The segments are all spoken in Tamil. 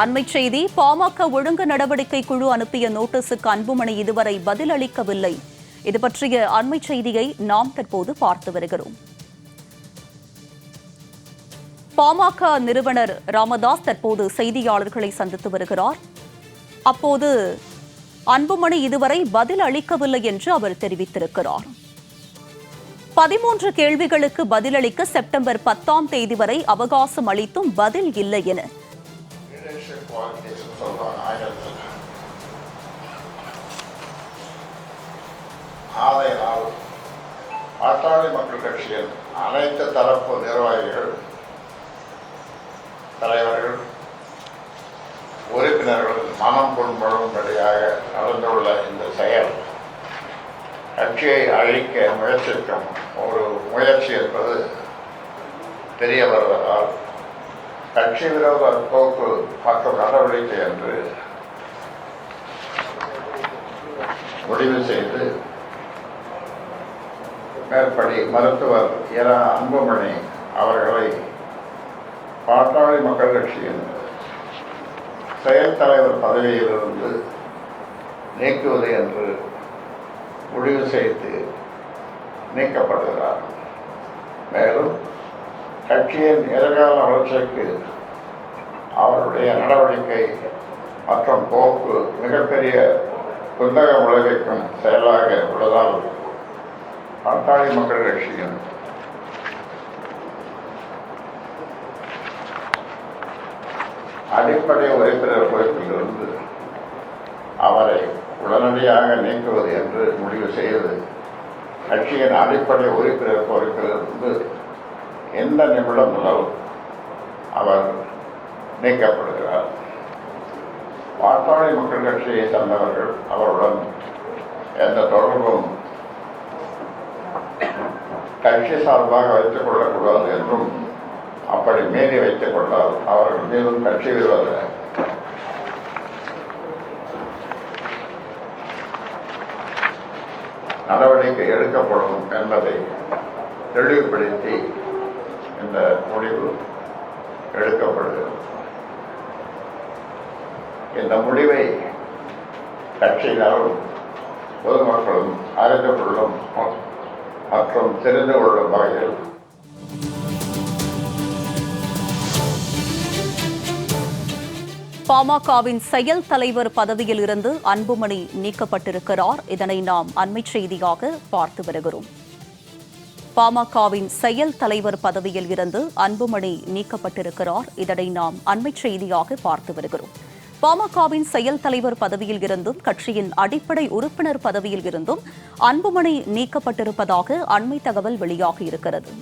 அண்மை செய்தி பாமக ஒழுங்கு நடவடிக்கை குழு அனுப்பிய நோட்டீஸுக்கு அன்புமணி இதுவரை பதிலளிக்கவில்லை. இது பற்றிய அண்மை செய்தியை நாம் தற்போது பார்த்து வருகிறோம். பாமக நிறுவனர் ராமதாஸ் தற்போது செய்தியாளர்களை சந்தித்து வருகிறார். அப்போது அன்புமணி இதுவரை பதில் அளிக்கவில்லை என்று அவர் தெரிவித்திருக்கிறார். பதிமூன்று கேள்விகளுக்கு பதிலளிக்க செப்டம்பர் பத்தாம் தேதி வரை அவகாசம் அளித்தும் பதில் இல்லை என leadership qualities சொல்றாங்க ஆயிரத்தில் ஆதையினால் பாட்டாளி மக்கள் கட்சியின் அனைத்து தரப்பு நிர்வாகிகள் தலைவர்கள் உறுப்பினர்கள் மனம் புண்படும்படியாக நடந்துள்ள இந்த செயல் கட்சியை அழிக்க முயற்சிக்கும் ஒரு முயற்சி என்பது தெரிய வருவதால் கட்சி விரோத போக்கு மற்றும் நடவடிக்கை என்று முடிவு செய்து மேற்படி மருத்துவர் இரா அன்புமணி அவர்களை பாட்டாளி மக்கள் கட்சியின் செயல் தலைவர் பதவியிலிருந்து நீக்குவது என்று முடிவு செய்து நீக்கப்படுகிறார். மேலும் கட்சியின் எதிர்கால வளர்ச்சிக்கு அவருடைய நடவடிக்கை மற்றும் போக்கு மிகப்பெரிய குந்தகம் உலகிற்கும் செயலாக உள்ளதால் பாட்டாளி மக்கள் கட்சியின் அடிப்படை உறுப்பினர் பொறுப்பிலிருந்து அவரை உடனடியாக நீக்குவது என்று முடிவு செய்து கட்சியின் அடிப்படை உறுப்பினர் பொறுப்பிலிருந்து எந்த நிமிடம் முதல் அவர் நீக்கப்படுகிறார். பாட்டாளி மக்கள் கட்சியை சார்ந்தவர்கள் அவருடன் எந்த தொடர்பும் கட்சி சார்பாக வைத்துக் கொள்ளக்கூடாது என்றும் அப்படி மீறி வைத்துக் கொண்டால் அவர்கள் மீதும் கட்சி விரோத. நடவடிக்கை எடுக்கப்படும் என்பதை தெளிவுபடுத்தி இந்த முடிவு எடுக்கப்படுகிறது. இந்த முடிவை கட்சியினரும் பொதுமக்களும் அறிந்து கொள்ளும் மற்றும் தெரிந்து கொள்ளும் வகையில். பாமகவின் செயல் தலைவர் பதவியில் இருந்து அன்புமணி நீக்கப்பட்டிருக்கிறார். இதனை நாம் அண்மை செய்தியாக பார்த்து வருகிறோம். பாமகவின் செயல் தலைவர் பதவியில் இருந்து அன்புமணி நீக்கப்பட்டிருக்கிறார். இதனை நாம் அண்மை செய்தியாக பார்த்து வருகிறோம். பாமகவின் செயல் தலைவர் பதவியில் இருந்தும் கட்சியின் அடிப்படை உறுப்பினர் பதவியில் இருந்தும் அன்புமணி நீக்கப்பட்டிருப்பதாக அண்மை தகவல் வெளியாகியிருக்கிறது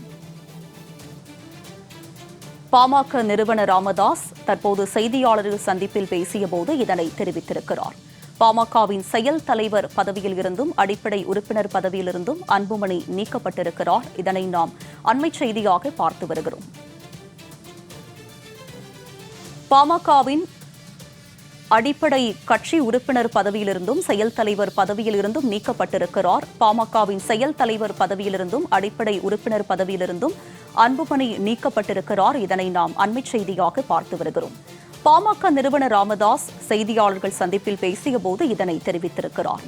பாமக நிறுவனர் ராமதாஸ் தற்போது செய்தியாளர்கள் சந்திப்பில் பேசியபோது இதனை தெரிவித்திருக்கிறார். பாமகவின் செயல் தலைவர் பதவியில் இருந்தும் அடிப்படை உறுப்பினர் பதவியிலிருந்தும் அன்புமணி நீக்கப்பட்டிருக்கிறார். இதனை நாம் அண்மை செய்தியாக பார்த்து வருகிறோம். பாமகவின் அடிப்படை கட்சி உறுப்பினர் பதவியிலிருந்தும் செயல் தலைவர் பதவியிலிருந்தும் நீக்கப்பட்டிருக்கிறார். பாமகவின் செயல் தலைவர் பதவியிலிருந்தும் அடிப்படை உறுப்பினர் பதவியிலிருந்தும் அன்புமணி நீக்கப்பட்டிருக்கிறார். இதனை நாம் அண்மை செய்தியாக பார்த்து வருகிறோம். பாமக நிறுவனர் ராமதாஸ் செய்தியாளர்கள் சந்திப்பில் பேசியபோது இதனை தெரிவித்திருக்கிறார்.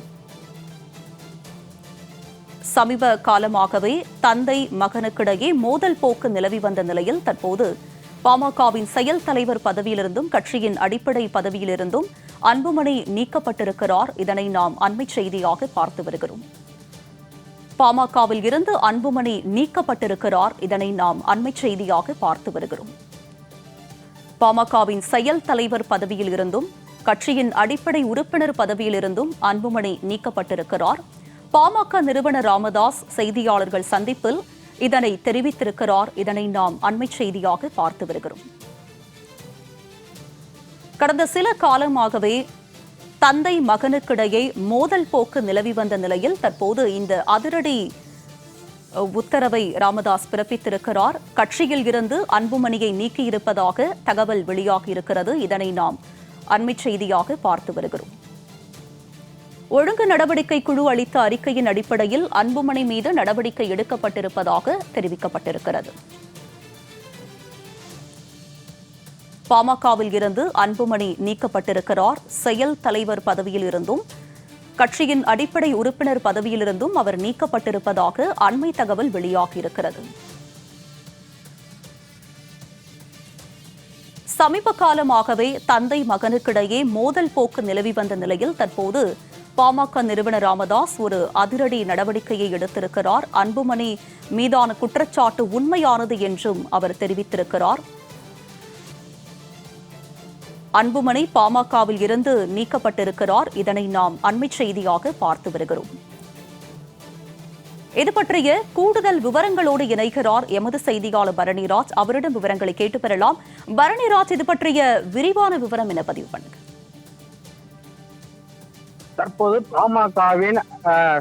சமீப காலமாகவே தந்தை மகனுக்கிடையே மோதல் போக்கு நிலவி வந்த நிலையில் தற்போது பாமகவின் செயல் தலைவர் பதவியிலிருந்தும் கட்சியின் அடிப்படை பதவியிலிருந்தும் அன்புமணி நீக்கப்பட்டிருக்கிறார். இதனை நாம் அண்மை செய்தியாக பார்த்து வருகிறோம். பாமகவில் இருந்து அன்புமணி நீக்கப்பட்டிருக்கிறார். இதனை நாம் அண்மை செய்தியாக பார்த்து வருகிறோம். பாமகவின் செயல் தலைவர் பதவியில் இருந்தும் கட்சியின் அடிப்படை உறுப்பினர் பதவியிலிருந்தும் அன்புமணி நீக்கப்பட்டிருக்கிறார். பாமக நிறுவனர் ராமதாஸ் செய்தியாளர்கள் சந்திப்பில் இதனை தெரிவித்திருக்கிறார். இதனை நாம் அண்மை செய்தியாக பார்த்து வருகிறோம். கடந்த சில காலமாகவே தந்தை மகனுக்கிடையே மோதல் போக்கு நிலவி வந்த நிலையில் தற்போது இந்த அதிரடி உத்தரவை ராமதாஸ் பிறப்பித்திருக்கிறார். கட்சியில் இருந்து அன்புமணியை நீக்கியிருப்பதாக தகவல் வெளியாகியிருக்கிறது. இதனை நாம் அண்மை செய்தியாக பார்த்து வருகிறோம். ஒழுங்கு நடவடிக்கை குழு அளித்த அறிக்கையின் அடிப்படையில் அன்புமணி மீது நடவடிக்கை எடுக்கப்பட்டிருப்பதாக தெரிவிக்கப்பட்டிருக்கிறது. பாமகவில் இருந்து அன்புமணி நீக்கப்பட்டிருக்கிறார். செயல் தலைவர் பதவியில் இருந்தும் கட்சியின் அடிப்படை உறுப்பினர் பதவியிலிருந்தும் அவர் நீக்கப்பட்டிருப்பதாக அண்மை தகவல் வெளியாகியிருக்கிறது. சமீப காலமாகவே தந்தை மகனுக்கிடையே மோதல் போக்கு நிலவி வந்த நிலையில் தற்போது பாமக நிறுவனர் ராமதாஸ் ஒரு அதிரடி நடவடிக்கையை எடுத்திருக்கிறார். அன்புமணி மீதான குற்றச்சாட்டு உண்மையானது என்றும் அவர் தெரிவித்திருக்கிறார். அன்புமணி பாமகவில் இருந்து நீக்கப்பட்டிருக்கிறார். இதனை நாம் அண்மை செய்தியாக பார்த்து வருகிறோம். இது பற்றிய கூடுதல் விவரங்களோடு இணைகிறார் எமது செய்தியாளர் பரணிராஜ். அவரிடம் விவரங்களை கேட்டு பெறலாம். பரணிராஜ் இது பற்றிய விரிவான விவரம் என பதிவு பண்ணுங்க. தற்போது பாமகவின்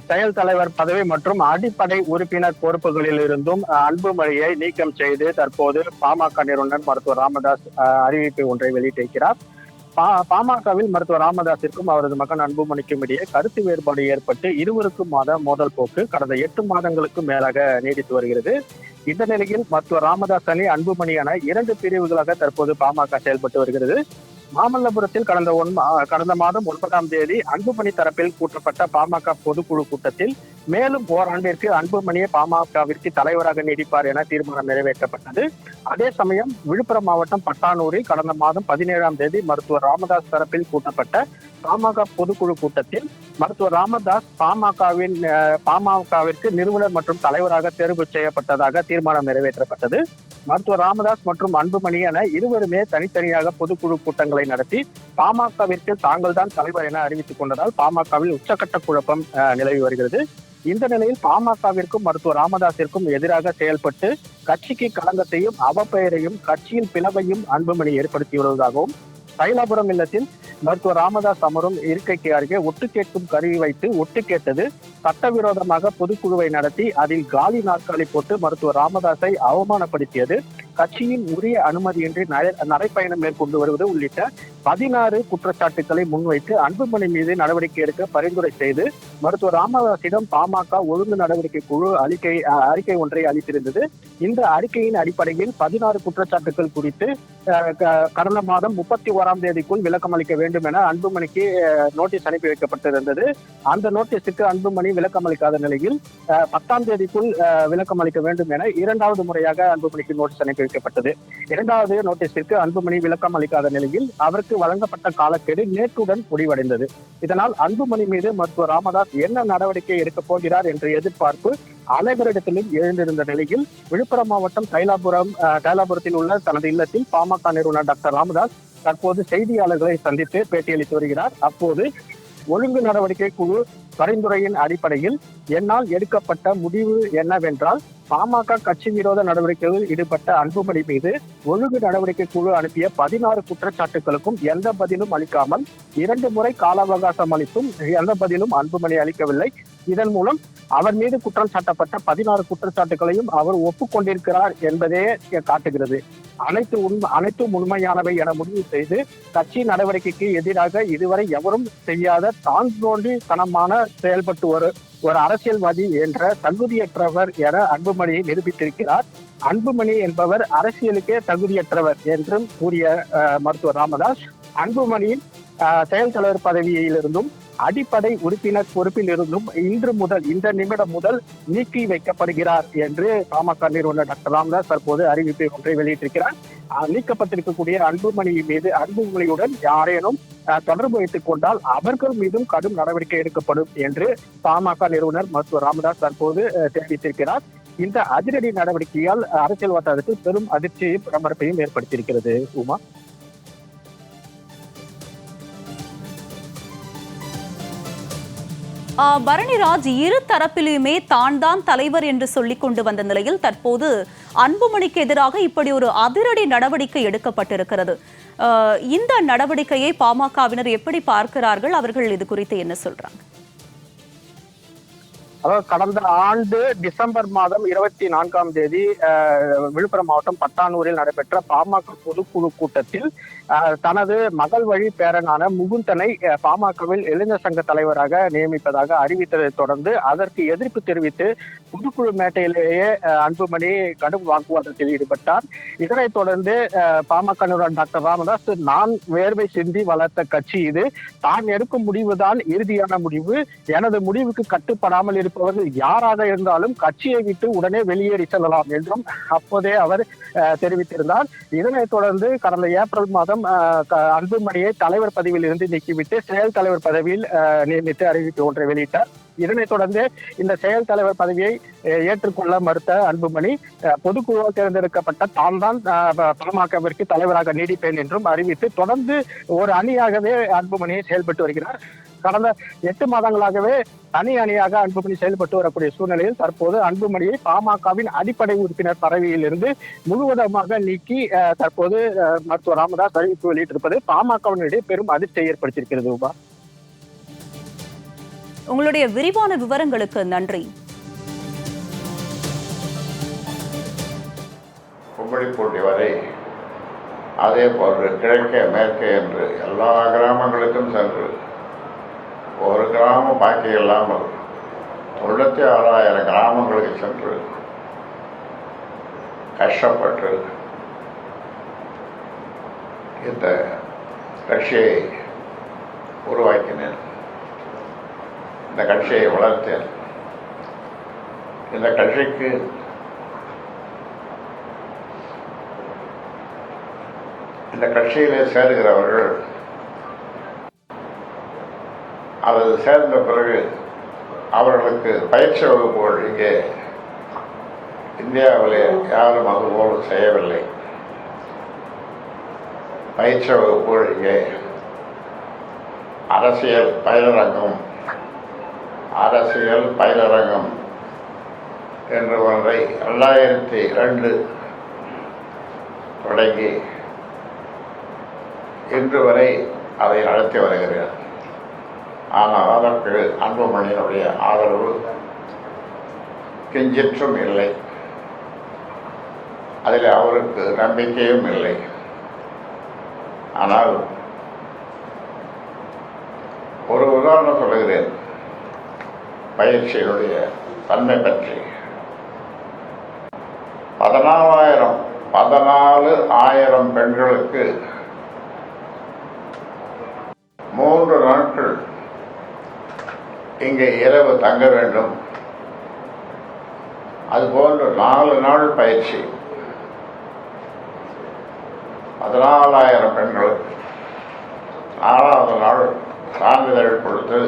செயல் தலைவர் பதவி மற்றும் அடிப்படை உறுப்பினர் பொறுப்புகளில் இருந்தும் அன்புமொழியை அன்புமணியை நீக்கம் செய்து தற்போது பாமக நிறுவனர் மருத்துவர் ராமதாஸ் அறிவிப்பு ஒன்றை வெளியிட்டிருக்கிறார். பா- பாமகவில் மருத்துவர் ராமதாஸிற்கும் அவரது மகன் அன்புமணிக்கும் இடையே கருத்து வேறுபாடு ஏற்பட்டு இருவருக்கும் மாத மோதல் போக்கு கடந்த எட்டு மாதங்களுக்கு மேலாக நீடித்து வருகிறது. இந்த நிலையில் மருத்துவர் ராமதாஸ் அணி அன்புமணி என இரண்டு பிரிவுகளாக தற்போது பாமக செயல்பட்டு வருகிறது. மாமல்லபுரத்தில் கடந்த ஒன் கடந்த மாதம் ஒன்பதாம் தேதி அன்புமணி தரப்பில் கூட்டப்பட்ட பாமக பொதுக்குழு கூட்டத்தில் மேலும் ஓராண்டிற்கு அன்புமணியை பாமகவிற்கு தலைவராக நீடிப்பார் என தீர்மானம் நிறைவேற்றப்பட்டது. அதே சமயம் விழுப்புரம் மாவட்டம் பட்டானூரில் கடந்த மாதம் பதினேழாம் தேதி மருத்துவர் ராமதாஸ் தரப்பில் கூட்டப்பட்ட பாமக பொதுக்குழு கூட்டத்தில் மருத்துவர் ராமதாஸ் பாமகவின் பாமகவிற்கு நிறுவனர் மற்றும் தலைவராக தேர்வு செய்யப்பட்டதாக தீர்மானம் நிறைவேற்றப்பட்டது. மருத்துவர் ராமதாஸ் மற்றும் அன்புமணி என இருவருமே தனித்தனியாக பொதுக்குழு கூட்டங்களை நடத்தி பாமகவிற்கு தாங்கள் தான் தலைவர் என அறிவித்துக் கொண்டதால் பாமகவில் உச்சக்கட்ட குழப்பம் அஹ், நிலவி வருகிறது. இந்த நிலையில் பாமகவிற்கும் மருத்துவர் ராமதாசிற்கும் எதிராக செயல்பட்டு கட்சிக்கு களங்கத்தையும் அவப்பெயரையும் கட்சியின் பிளவையும் அன்புமணி ஏற்படுத்தி வருவதாகவும் தைலாபுரம் இல்லத்தில் மருத்துவர் ராமதாஸ் அமரும் இருக்கைக்கு அருகே ஒட்டு கேட்கும் கருவி வைத்து ஒட்டு கேட்டது சட்டவிரோதமாக பொதுக்குழுவை நடத்தி அதில் காலி நாற்காலி போட்டு மருத்துவர் ராமதாஸை அவமானப்படுத்தியது. கட்சியின் உரிய அனுமதியின்றி நடைப்பயணம் மேற்கொண்டு வருவது உள்ளிட்ட பதினாறு குற்றச்சாட்டுகளை முன்வைத்து அன்புமணி மீது நடவடிக்கை எடுக்க பரிந்துரை செய்து மருத்துவர் ராமதாசிடம் பாமக ஒழுங்கு நடவடிக்கை குழு அறிக்கை அறிக்கை ஒன்றை அளித்திருந்தது. இந்த அறிக்கையின் அடிப்படையில் பதினாறு குற்றச்சாட்டுகள் குறித்து கடந்த மாதம் முப்பத்தி ஓராம் தேதிக்குள் விளக்கம் அளிக்க வேண்டும் என அன்புமணிக்கு நோட்டீஸ் அனுப்பி வைக்கப்பட்டிருந்தது. அந்த நோட்டீஸுக்கு அன்புமணி விளக்கம் அளிக்காத நிலையில் பத்தாம் தேதிக்குள் அஹ், விளக்கம் அளிக்க வேண்டும் என இரண்டாவது முறையாக அன்புமணிக்கு நோட்டீஸ் அனுப்பி வைக்கப்பட்டது. இரண்டாவது நோட்டீஸிற்கு அன்புமணி விளக்கம் அளிக்காத நிலையில் அவருக்கு அவருக்கு வழங்கப்பட்ட காலக்கெடு நேற்றுடன் முடிவடைந்தது. இதனால் அன்புமணி மீது மருத்துவர் ராமதாஸ் என்ன நடவடிக்கை எடுக்கப் போகிறார் என்ற எதிர்பார்ப்பு அனைவரிடத்திலும் எழுந்திருந்த நிலையில் விழுப்புரம் மாவட்டம் தைலாபுரம் அஹ், தைலாபுரத்தில் உள்ள தனது இல்லத்தில் பாமக நிறுவனர் டாக்டர் ராமதாஸ் தற்போது செய்தியாளர்களை சந்தித்து பேட்டியளித்து வருகிறார். அப்போது ஒழுங்கு நடவடிக்கை குழு பரிந்துரையின் அடிப்படையில் என்னால் எடுக்கப்பட்ட முடிவு என்னவென்றால் பாமக கட்சி விரோத நடவடிக்கைகளில் ஈடுபட்ட அன்புமணி மீது ஒழுங்கு நடவடிக்கை குழு அனுப்பிய பதினாறு குற்றச்சாட்டுகளுக்கும் எந்த பதிலும் அளிக்காமல் இரண்டு முறை கால அவகாசம் அளித்தும் எந்த பதிலும் அன்புமணி அளிக்கவில்லை. இதன் மூலம் அவர் மீது குற்றம் சாட்டப்பட்ட பதினாறு குற்றச்சாட்டுகளையும் அவர் ஒப்புக்கொண்டிருக்கிறார் என்பதே காட்டுகிறது. அனைத்து உண்மை அனைத்தும் உண்மையானவை என முடிவு செய்து கட்சி நடவடிக்கைக்கு எதிராக இதுவரை எவரும் செய்யாத தான் தோன்றித்தனமான செயல்பட்டு ஒரு ஒரு அரசியல்வாதி என்ற தகுதியற்றவர் என அன்புமணியை நிரூபித்திருக்கிறார். அன்புமணி என்பவர் அரசியலுக்கே தகுதியற்றவர் என்றும் கூறிய அஹ், மருத்துவர் ராமதாஸ். அன்புமணியின் செயல் தலைவர் பதவியிலிருந்தும் அடிப்படை உறுப்பினர் பொறுப்பில் இருந்தும் இன்று முதல் இந்த நிமிடம் முதல் நீக்கி வைக்கப்படுகிறார் என்று பாமக நிறுவனர் டாக்டர் ராமதாஸ் தற்போது அறிவிப்பை ஒன்றை வெளியிட்டிருக்கிறார். நீக்கப்பட்டிருக்கக்கூடிய அன்புமணி மீது அன்புமணியுடன் யாரேனும் தொடர்பு வைத்துக் கொண்டால் அவர்கள் மீதும் கடும் நடவடிக்கை எடுக்கப்படும் என்று பாமக நிறுவனர் மருத்துவர் ராமதாஸ் தற்போது தெரிவித்திருக்கிறார். இந்த அதிரடி நடவடிக்கையால் அரசியல் வட்டாரத்தில் பெரும் அதிர்ச்சியையும் பரபரப்பையும் ஏற்படுத்தியிருக்கிறது. உமா? பரணிராஜ் இரு தரப்பிலுமே தான் தான் தலைவர் என்று சொல்லிக் கொண்டு வந்த நிலையில் தற்போது அன்புமணிக்கு எதிராக இப்படி ஒரு அதிரடி நடவடிக்கை எடுக்கப்பட்டிருக்கிறது. இந்த நடவடிக்கையை பாமகவினர் எப்படி பார்க்கிறார்கள்? அவர்கள் இது குறித்து என்ன சொல்றாங்க? அதாவது கடந்த ஆண்டு டிசம்பர் மாதம் இருபத்தி நான்காம் தேதி அஹ், விழுப்புரம் மாவட்டம் பட்டானூரில் நடைபெற்ற பாமக பொதுக்குழு கூட்டத்தில் அஹ், தனது மகள் வழி பேரனான முகுந்தனை பாமகவில் இளைஞர் சங்க தலைவராக நியமிப்பதாக அறிவித்ததை தொடர்ந்து அதற்கு எதிர்ப்பு தெரிவித்து பொதுக்குழு மேட்டையிலேயே அன்புமணி கடும் வாக்குவாதத்தில் ஈடுபட்டார். இதனைத் தொடர்ந்து அஹ், பாமக நிறுவனர் டாக்டர் ராமதாஸ் நான் வேர்வை சிந்தி வளர்த்த கட்சி இது. தான் எடுக்கும் முடிவுதான் இறுதியான முடிவு. எனது முடிவுக்கு கட்டுப்படாமல் இருப்பவர்கள் யாராக இருந்தாலும் கட்சியை விட்டு உடனே வெளியேறி செல்லலாம் என்றும் அப்போதே அவர் அஹ், தெரிவித்திருந்தார். இதனைத் தொடர்ந்து கடந்த ஏப்ரல் மாதம் அஹ், அன்புமணியை தலைவர் பதவியில் இருந்து நீக்கிவிட்டு செயல் தலைவர் பதவியில் நியமித்து அறிவிப்பு ஒன்றை வெளியிட்டார். இதனைத் தொடர்ந்து இந்த செயல் தலைவர் பதவியை ஏற்றுக்கொள்ள மறுத்த அன்புமணி பொதுக்குழுவால் தேர்ந்தெடுக்கப்பட்ட தான் தான் பாமகவிற்கு தலைவராக நீடிப்பேன் என்றும் அறிவித்து தொடர்ந்து ஒரு அணியாகவே அன்புமணியை செயல்பட்டு வருகிறார். கடந்த எட்டு மாதங்களாகவே தனி அணியாக அன்புமணி செயல்பட்டு வரக்கூடிய சூழ்நிலையில் தற்போது அன்புமணியை பாமகவின் அடிப்படை உறுப்பினர் பதவியில் இருந்து முழுவதுமாக நீக்கி அஹ், தற்போது அஹ், மருத்துவர் ராமதாஸ் அறிவிப்பு வெளியிட்டிருப்பது பாமகவினுடைய பெரும் அதிர்ச்சியை ஏற்படுத்தியிருக்கிறது உபா உங்களுடைய விரிவான விவரங்களுக்கு நன்றி. கும்படிப்பூண்டி வரை அதே போன்று கிழக்கே மேற்கே என்று எல்லா கிராமங்களுக்கும் சென்று ஒரு கிராமம் பாக்கி இல்லாமல் தொண்ணூற்றி ஆறாயிரம் கிராமங்களுக்கு சென்று கஷ்டப்பட்டு இந்த கட்சியை உருவாக்கினேன். இந்த கட்சியை வளர்த்தேன். இந்த கட்சிக்கு இந்த கட்சியிலே சேருகிறவர்கள் அல்லது சேர்ந்த பிறகு அவர்களுக்கு பயிற்சி வகுப்புகள் இங்கே இந்தியாவிலே யாரும் அதுபோல் செய்யவில்லை. பயிற்சி வகுப்புகள் இங்கே அரசியல் பயிலரங்கம் அரசியல் பயிலரங்கம் என்ற ஒன்றை ரெண்டாயிரத்தி ரெண்டு தொடங்கி இன்று வரை அதை நடத்தி வருகிறேன் ஆனால் அதற்கு அன்புமணியினுடைய ஆதரவு கிஞ்சிற்றும் இல்லை. அதில் அவருக்கு நம்பிக்கையும் இல்லை. ஆனால் ஒரு உதாரணம் சொல்லுகிறேன். பயிற்சிகளுடைய தன்மை பற்றி. பதினாலாயிரம் பதினாலு ஆயிரம் பெண்களுக்கு மூன்று நாட்கள் இங்கே இரவு தங்க வேண்டும். அதுபோன்று நாலு நாள் பயிற்சி. பதினாலாயிரம் பெண்களுக்கு நாலாவது நாள் சான்றிதழ் கொடுத்து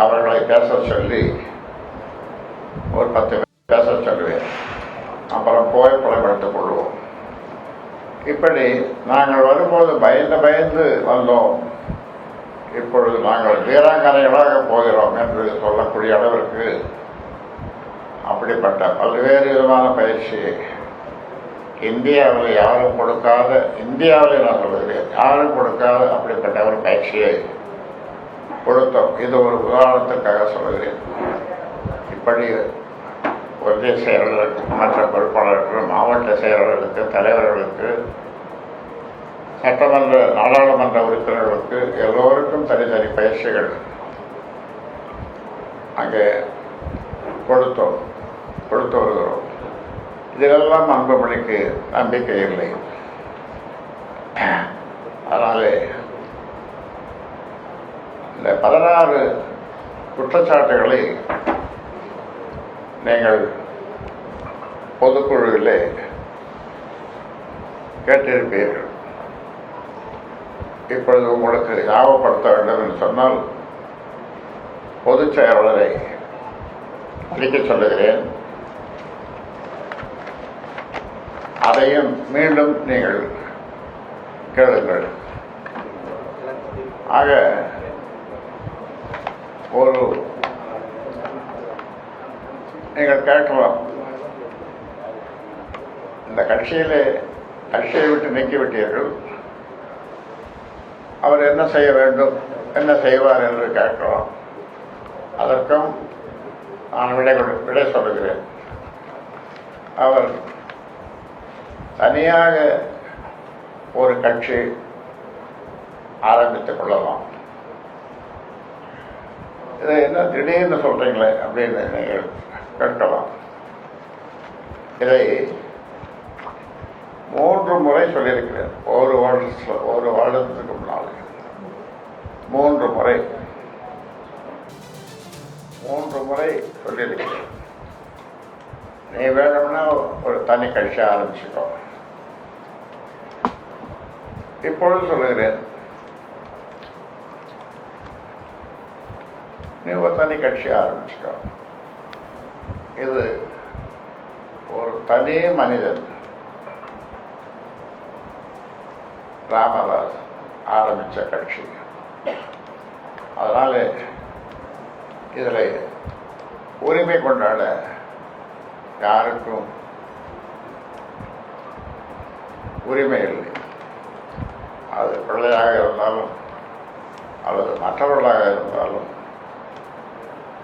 அவர்களை பேச சொல்லி ஒரு பத்து பேர் பேச சொல்லுவேன். அப்புறம் போய் புலப்படுத்திக் கொள்வோம். இப்படி நாங்கள் வரும்போது பயந்து பயந்து வந்தோம். இப்பொழுது நாங்கள் வீராங்கனைகளாக போகிறோம் என்று சொல்லக்கூடிய அளவிற்கு அப்படிப்பட்ட பல்வேறு விதமான பயிற்சி இந்தியாவில் யாரும் கொடுக்காத இந்தியாவில் நான் சொல்கிறேன் யாரும் கொடுக்காத அப்படிப்பட்ட ஒரு பயிற்சியை கொடுத்தோம் இது ஒரு உதாரணத்துக்காக சொல்கிறேன். இப்படி ஒன்றிய செயலர்களுக்கு மற்ற பொறுப்பாளர்கள் மாவட்ட செயலர்களுக்கு தலைவர்களுக்கு சட்டமன்ற நாடாளுமன்ற உறுப்பினர்களுக்கு எல்லோருக்கும் தனித்தனி பயிற்சிகள் அங்கே கொடுத்தோம் கொடுத்து வருகிறோம். இதிலெல்லாம் அன்புமணிக்கு நம்பிக்கை இல்லை. அதனாலே இந்த பதினாறு குற்றச்சாட்டுகளை நீங்கள் பொதுக்குழுவிலே கேட்டிருப்பீர்கள். இப்பொழுது உங்களுக்கு ஞாபகப்படுத்த வேண்டும் என்று சொன்னால் பொதுச் செயலாளரை அளிக்க சொல்லுகிறேன். அதையும் மீண்டும் நீங்கள் கேளுங்கள். ஆக ஒரு நீங்கள் கேட்கலாம். இந்த கட்சியிலே கட்சியை விட்டு நீக்கிவிட்டீர்கள். அவர் என்ன செய்ய வேண்டும் என்ன செய்வார் என்று கேட்கலாம். அதற்கும் நான் விடை கொடு விடை சொல்கிறேன் அவர் தனியாக ஒரு கட்சி ஆரம்பித்துக் கொள்ளலாம். இதை என்ன திடீர்னு சொல்கிறீங்களே அப்படின்னு நீங்கள் கேட்கலாம். இதை மூன்று முறை சொல்லியிருக்கிறேன். ஒரு வருடத்தில் ஒரு வருடத்துக்கு முன்னால். மூன்று முறை. மூன்று முறை சொல்லியிருக்கிறேன். நீ வேணும்னா ஒரு தனி கட்சி ஆரம்பிச்சுக்கோ. இப்பொழுது சொல்லுகிறேன். நீ ஒரு தனி கட்சியை ஆரம்பிச்சுக்கோ. இது ஒரு தனி மனிதன் ராமதாஸ் ஆரம்பித்த கட்சி. அதனால் இதில் உரிமை கொண்டாட யாருக்கும் உரிமை இல்லை. அது பிள்ளையாக இருந்தாலும் அல்லது மற்றவர்களாக இருந்தாலும்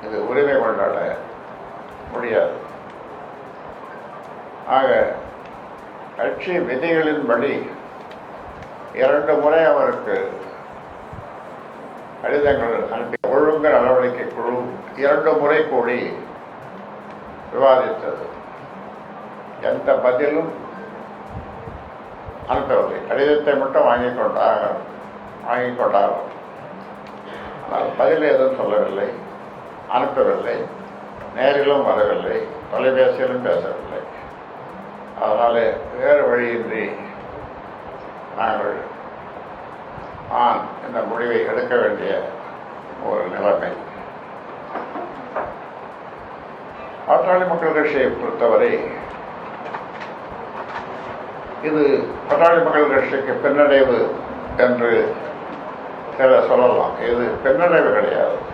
இது உரிமை கொண்டாட முடியாது. ஆக கட்சி விதிகளின்படி இரண்டு முறை அவருக்கு கடிதங்கள் அனுப்பி ஒழுங்கு நடவடிக்கை குழு இரண்டு முறை கூடி விவாதித்தது. எந்த பதிலும் அனுப்பவில்லை. கடிதத்தை மட்டும் வாங்கிக் கொண்டார் வாங்கிக் கொண்டார். ஆனால் பதில் எதுவும் சொல்லவில்லை. அனுப்பவில்லை. நேரிலும் வரவில்லை. தொலைபேசியிலும் பேசவில்லை. அதனால் வேறு வழியின்றி நாங்கள் ஆண் இந்த முடிவை எடுக்க வேண்டிய ஒரு நிலைமை. பாட்டாளி மக்கள் கட்சியை பொறுத்தவரை இது பாட்டாளி மக்கள் கட்சிக்கு பின்னடைவு என்று சில சொல்லலாம். இது பின்னடைவு கிடையாது.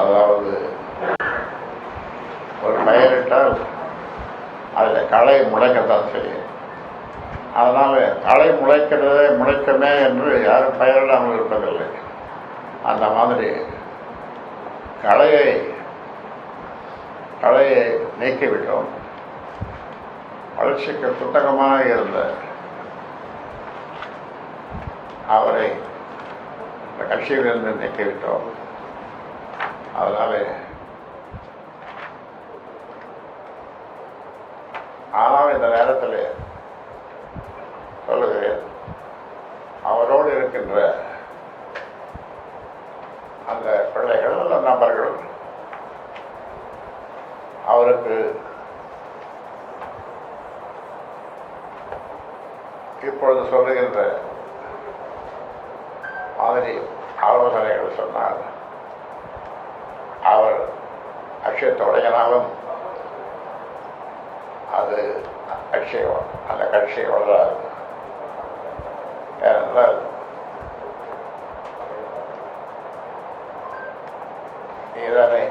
அதாவது ஒரு பயிரிட்டால் அதில் களை முளைக்கத்தான் செய்யும். அதனால் களை முளைக்கிறதே முளைக்கமே என்று யாரும் பயிரிடாமல் இருப்பதில்லை. அந்த மாதிரி களையை களையை நீக்கிவிட்டோம். வளர்ச்சிக்கு புத்தகமாக இருந்த அவரை கட்சியிலிருந்து நீக்கிவிட்டோம். அதனால ஆனால் இந்த நேரத்தில். சொல்லுகிறேன் அவரோடு இருக்கின்ற அந்த பிள்ளைகள் அல்ல நபர்கள் அவருக்கு இப்பொழுது சொல்லுகின்ற மாதிரி ஆலோசனைகள் சொன்னார். அவர் அக்ஷயத்துடையனாலும் அது அக்ஷய அந்த கட்சியை வளராது ஏனென்றால் இதனை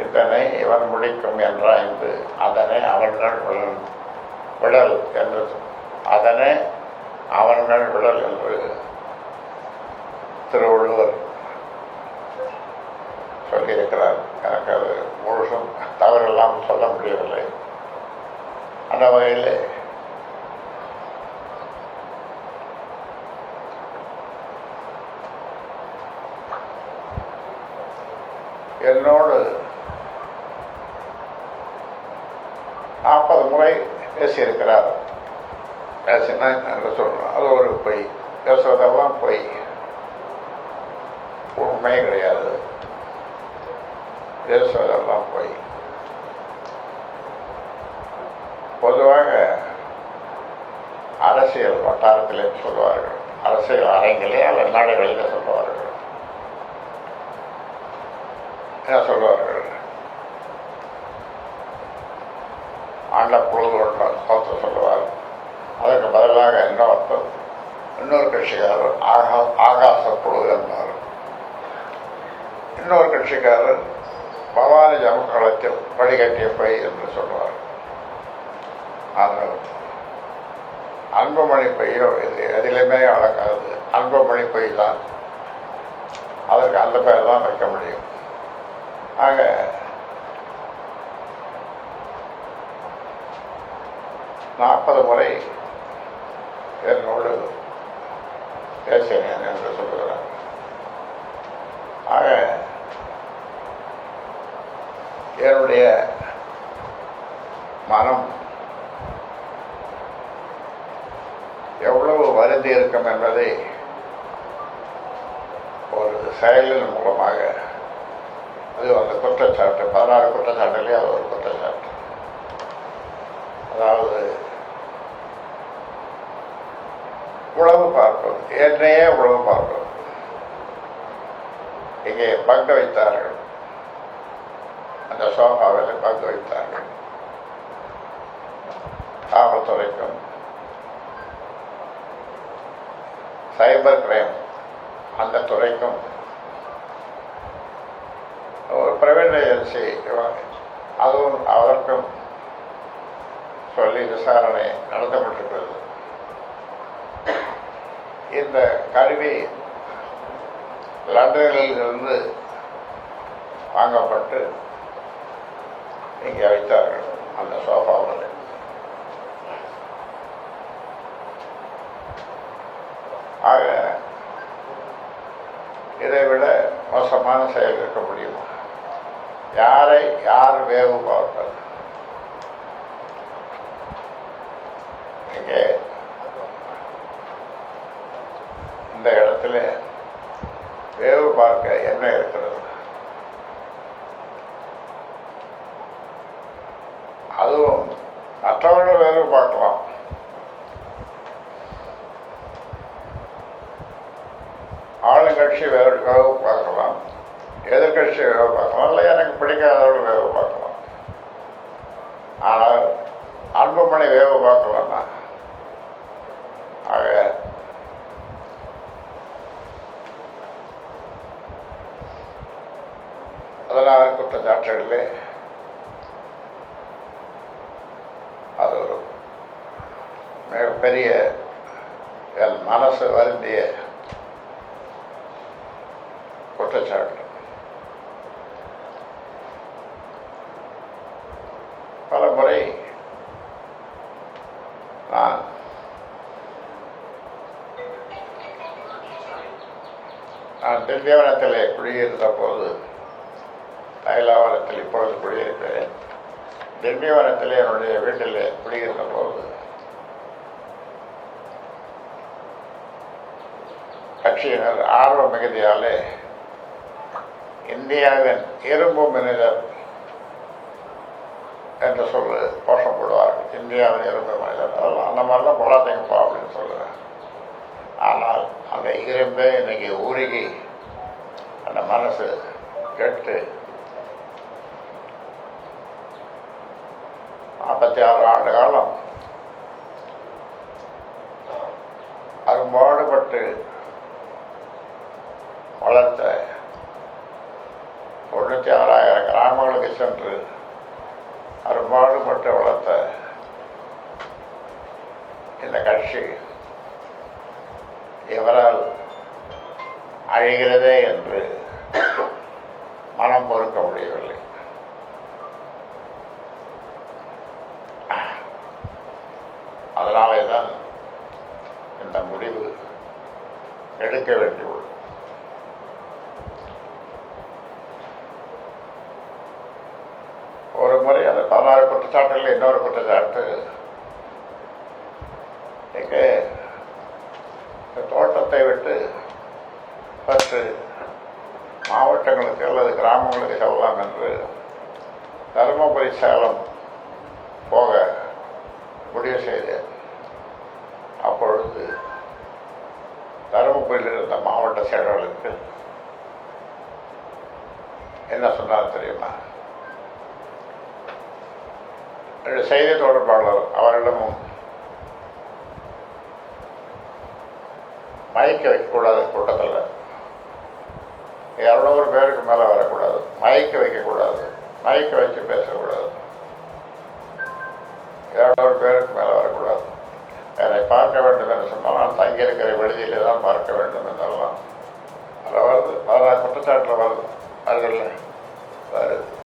இதனை இவன் முடிக்கும் என்றாய்ந்து அதனை அவர்கள் விழல் விழல் என்று அதனை அவன்கள் விழல் என்று திருவள்ளுவர் சொல்லியிருக்கிறார். எனக்கு அது முழுசும் தவறெல்லாம் சொல்ல முடியவில்லை. அந்த வகையில் என்னோடு நாற்பது முறை பேசியிருக்கிறார். பொய் பேசுவதெல்லாம் பொய் உண்மையே கிடையாது பேசுவதெல்லாம் பொய். பொதுவாக அரசியல் வட்டாரத்திலே சொல்லுவார்கள் அரசியல் அரங்கிலே அல்லது நாடுகளிலே சொல்லுவார்கள் என்ன சொல்லுவார்கள் ஆண்ட பொழுது ஒன்று சொல்லுவார் அதற்கு பதிலாக என்ன அர்த்தம்? இன்னொரு கட்சிக்காரர் ஆகா ஆகாச என்றார் இன்னொரு கட்சிக்காரர் பவானி ஜமக்களத்தில் வடிகட்டிய பை என்று சொல்வார். ஆனால் அன்புமணி பையோ இது எதிலுமே அடக்காது அன்புமணி பை தான். அதற்கு அந்த பெயர் தான் வைக்க முடியும். ஆக நாற்பது முறை என்னோடு பேசுகிறேன் என்று சொல்கிறார் ஆக என்னுடைய மனம் எவ்வளவு வருந்தி இருக்கும் என்பதை ஒரு செயலின் மூலமாக அது அந்த குற்றச்சாட்டு பதினாறு குற்றச்சாட்டுலேயே அது ஒரு குற்றச்சாட்டு அதாவது உழவு பார்ப்பது என்னையே உழவு பார்ப்பது இங்கே பங்கு வைத்தார்கள். அந்த சோஃபாவில் பங்கு வைத்தார்கள். காவல்துறைக்கும் சைபர் கிரைம். அந்த துறைக்கும். ஒரு பிரைவேட் ஏஜென்சி. அதுவும் அதற்கும் சொல்லி விசாரணை நடத்தப்பட்டிருக்கிறது. இந்த கருவி லண்டனில் இருந்து வாங்கப்பட்டு இங்கே வைத்தார்கள் அந்த சோஃபாவில். ஆக இதை விட மோசமான செயல் இருக்க முடியுமா? யாரை யார் வேவு பார்க்கும் இங்கே இந்த இடத்துல வேவு பார்க்க என்ன இருக்கிறது அதுவும் மற்றவர்கள் வேவு பார்க்கலாம் கட்சி வேறு பார்க்கலாம். எதிர்கட்சி வேறு பார்க்கலாம். இல்லை எனக்கு பிடிக்காதவர்கள் வேவு பார்க்கலாம். ஆனால் அன்புமணி வேவு பார்க்கலாம்னா ஆக பதினாறு குற்றச்சாட்டுகளிலே நான் திண்டிவனத்திலே குடியிருந்த போது தைலாவரத்தில் இப்பொழுது குடியிருக்கிறேன். திண்டிவனத்திலே என்னுடைய வீட்டில் குடியிருந்த போது கட்சியினர் ஆர்வ மிகுதியாலே இந்தியாவின் இரும்பு மனிதர் என்று சொல்லு கோஷம் போடுவார்கள் இந்தியாவின் இரும்பு மனிதர். அதெல்லாம் அந்த மாதிரிலாம் போடாதீங்கப்பா அப்படின்னு சொல்லுவேன். ஆனால் அந்த இரும்பே இன்னைக்கு உருகி அந்த மனசு கெட்டு. நாற்பத்தி ஆறு ஆண்டு காலம் அரும்பாடுபட்டு வளர்த்த தொண்ணூற்றி ஆறாயிரம் கிராமங்களுக்கு சென்று அரும்பாடுபட்டு வளர்த்த இந்த கட்சி இவரால் அழைகிறதே என்று மனம் பொறுக்க முடியவில்லை. அவங்களுக்கு கிராமங்களுக்கு செல்லலாம் என்று. தருமபுரி சேலம் போக முடிவு செய்தேன். அப்பொழுது தருமபுரியில் இருந்த மாவட்ட செயலர்களுக்கு என்ன சொன்னார் தெரியுமா? செய்தி தொடர்பாளர் அவரிடமும் மயக்க வைக்கக்கூடாத கூட்டத்தில் இரநூறு பேருக்கு மேலே வரக்கூடாது. மயக்க வைக்கக்கூடாது. மயக்க வச்சு பேசக்கூடாது. இரநூறு பேருக்கு மேலே வரக்கூடாது. என்னை பார்க்க வேண்டும் என்று சொன்னால் நான் தங்கியிருக்கிற விடுதியிலே தான் பார்க்க வேண்டும் என்றெல்லாம். அதில் வருது. பதினாறு குற்றச்சாட்டில் வருது. அதில் வருது.